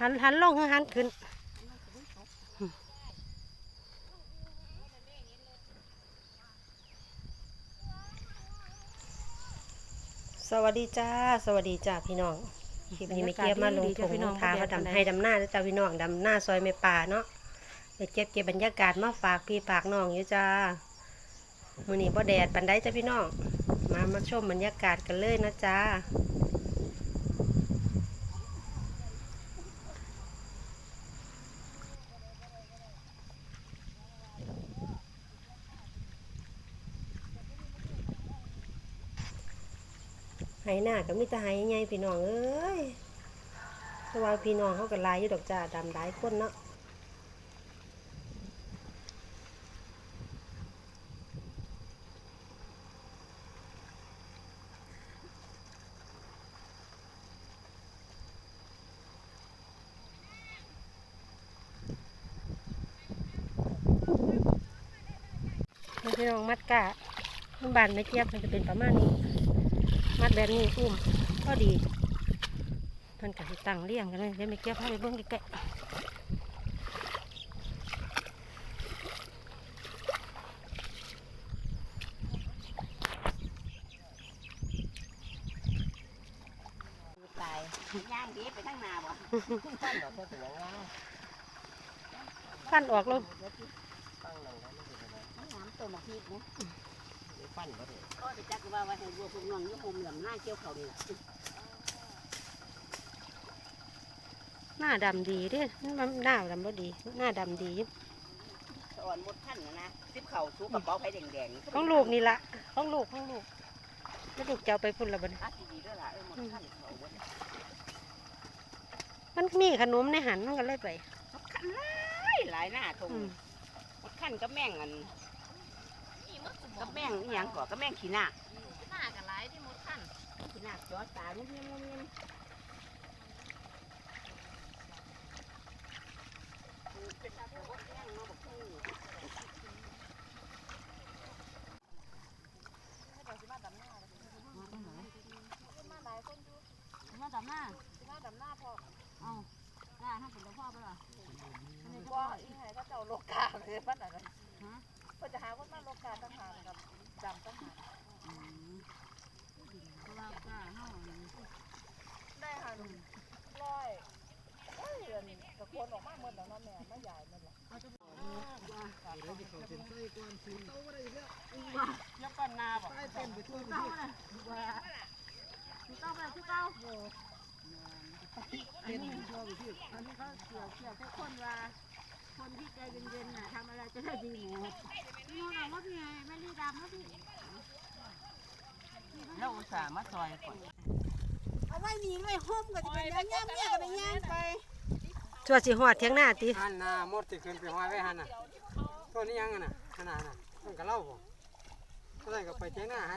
หันหันลงคือหันขึ้นสวัสดีจ้า สวัสดีจ้าพี่น้องคลิปนี้ไม่เก็บมาลงถุงทาเขาดำให้ดำหน้านะจ้าพี่น้องดำหน้าซอยไม่ป่าเนาะไปเก็บเก็บบรรยากาศมาฝากพี่ฝากน้องอยู่จ้ามือนี้บ่แดดปันไดจ้าพี่น้อง มามาชมบรรยากาศกันเลยนะจ้า ไหหน้าก็มีแต่ไหใหญ่พี่น้องเอ้ยเพราะว่าพี่น้องเขาก็ลายอยู่ดอกจ้าดำหลายคนเนาะพี่น้องมัดกะบานไม่เทียบมันจะเป็นประมาณนี้ มัดแบบนี้อุ้มก็ดีเพิ่นกับสิตั้งเลี้ยงกันเลยเดี๋ยวไม่เก็บให้ไปเบิ่งใกล้ตายย่างดีไปทั้งนาบ่ตั้งดอกเพื่อถึงงาๆขั้นออกลงตั้งหนังได้ไม่ถึงนะน้ำตัวมาพีกนะ นี่ปั้นก็ได้ก็จะจักว่าว่าให้บัวพวกน้องยุ่งมเหลื่อมหน้าเกี่ยวเขานี่แหละหน้าดำดีเด้มันหน้าดำบ่ดี หน้าดำดีอยู่สอนหมดขั้นนะนะซิบเข่าสูกระเป๋าไผ่แดงๆของลูกนี่ละของลูกของลูกแล้วลูกจะเอาไปพุ่นละบัดนี้อาดีด้วยล่ะเออหมดขั้นเขาหมดมันมีขนมในหันมันก็เลยไป ขั้นหลายหลายหน้าทงอืม หมดขั้นก็แม่งอัน ก็แม่งอีหยังก่อก็แม่งขี้หน้าหน้ากับหลายที่หมดขั้นขี้หน้าจอตาเงี้ยเงี้ยเงี้ยเป็นตาตัวแม่งมาบอกคู่มาดำหน้ามาดำหน้าพอเอาหน้าถ้าเป็นตัวพ่อไปหรอว่าอีไหนก็เจ้าโลกาเลยมันอะไรเพื่อจะหาคนมาโลกาต่างหากกับจำต่างหาก เพราะว่าก็เฮา ได้ค่ะร้อยเอ้ยเดือน กระโคนออกมาเหมื่อแล้วนะแม่ไม่ใหญ่เมื่อแล้วแล้วก็นาบอกต้องไปคือเก่าอันนี้อันนี้เขาเกี่ยวเกี่ยวแค่คนว่า คนที่ใจเย็นๆน่ะทำอะไรจะได้ดีหมดนี่น้องว่าพี่ไม่รีดำนะพี่แล้วอุตส่าห์มาซอยก่อน เอาไว้นี่ไว้ห่มก็จะเป็นย่างย่างเนี่ยก็ได้ย่างไป ชัวสิหอดเทียงหน้าติหันหน้ามดติขึ้นไปห้อยไว้หันน่ะตัวนี้ยังไงน่ะขนาดน่ะมันก็เล่าบ่ก็เลยก็ไปเทียงหน้าให้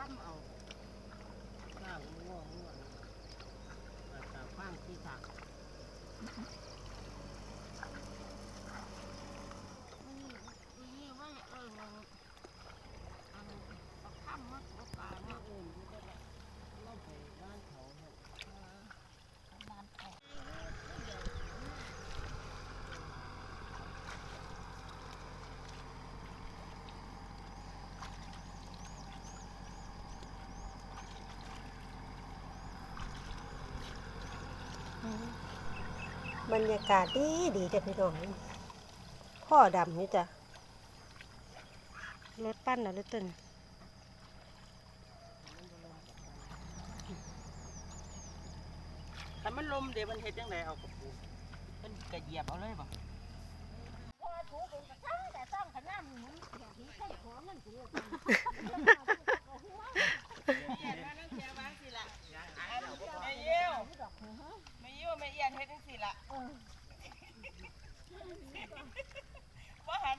ให้ข้ามเอาหน้ามันง่วงง่วงแตาฟังที่ถัก นี่ว่าเอออันข้ามมาโอกาสมาเอิญ เล่าไปบ้านเขาเนี่ย บรรยากาศดีดีจ้ะพี่น้องพ่อดำนี่จ้ะรถปั้นเหรอรถตึนแต่มันลมเดี๋ยวมันเห็ดยังไงเอากระปูมันกระเหยียบเอาเลยบ่ พอถูกเป็นกระช่างแต่ต้องขนาดหมุนแบบนี้ใช่ของมันกู แม่ยิ้วแม่ยิ้วแม่เอียนเฮ็ดจังซี่ล่ะบ่หัน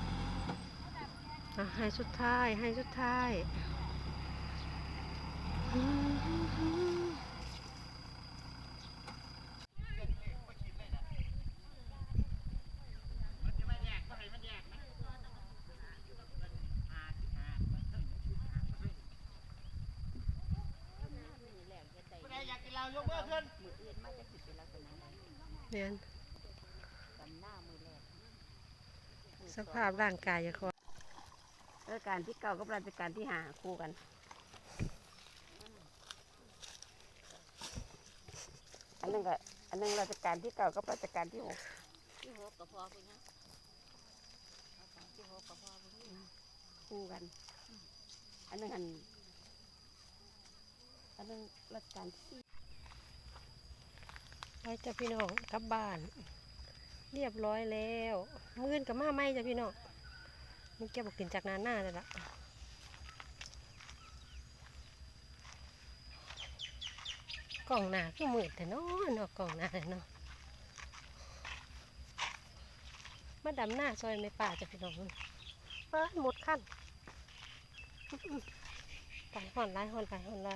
ให้สุดท้ายให้สุดท้ายเนี่ยสภาพร่างกายอย่าคอ ราชการที่เก้ากับราชการที่ห้าคู่กันอันนึงก็อันนึงราชการที่เก้ากับราชการที่หกที่หกก็พอคุณนะที่หกก็พอคุณคู่กัน อันนึงอันอันนึงราชการที่ไปจ้ะพี่น้องกลับบ้าน เรียบร้อยแล้ว มื่นกับมาไม่จ้ะพี่น้อง มันเก็บบอกกินจากนานหน้าเลยละกล่องหนาก็มืดแต่นาะเนาะกล่องหนาเลยเนาะมาดำหน้าซอยในป่าจะพี่น้องเอ้ยหมดขั้นไปห่อนไรห่อนไรห่อนไร